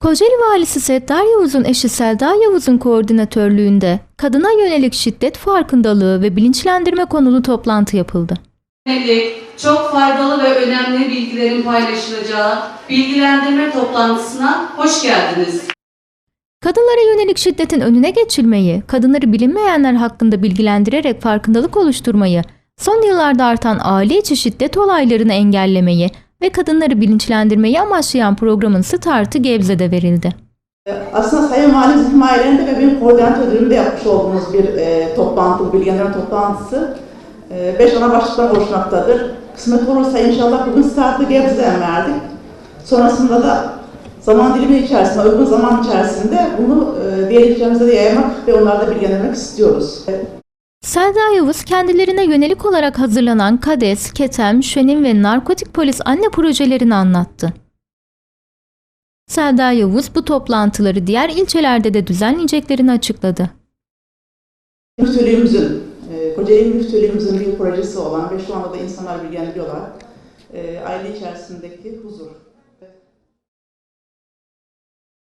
Kocaeli Valisi Settar Yavuz'un eşi Selda Yavuz'un koordinatörlüğünde kadına yönelik şiddet farkındalığı ve bilinçlendirme konulu toplantı yapıldı. Yönelik çok faydalı ve önemli bilgilerin paylaşılacağı bilgilendirme toplantısına hoş geldiniz. Kadınlara yönelik şiddetin önüne geçilmeyi, kadınları bilinmeyenler hakkında bilgilendirerek farkındalık oluşturmayı, son yıllarda artan aile içi şiddet olaylarını engellemeyi ve kadınları bilinçlendirmeyi amaçlayan programın startı Gebze'de verildi. Aslında Sayın Valim himayelerinde ve benim koordinatörlüğümde yapmış olduğumuz bir e, toplantı, bilgilendirme toplantısı. E, beş ana başlıktan oluşmaktadır. Kısmet olursa inşallah bugün startı Gebze'den verdik. Sonrasında da zaman dilimi içerisinde, uygun zaman içerisinde bunu e, diğer ilçemize de yaymak ve onları da bilgilendirmek istiyoruz. Selda Yavuz kendilerine yönelik olarak hazırlanan KADES, KETEM, Şenim ve Narkotik Polis anne projelerini anlattı. Selda Yavuz bu toplantıları diğer ilçelerde de düzenleyeceklerini açıkladı. Müftülüğümüzün, e, Kocaeli Müftülüğümüzün bir projesi olan ve şu anda da insanlar bilgilendiriyorlar. E, aile içerisindeki huzur,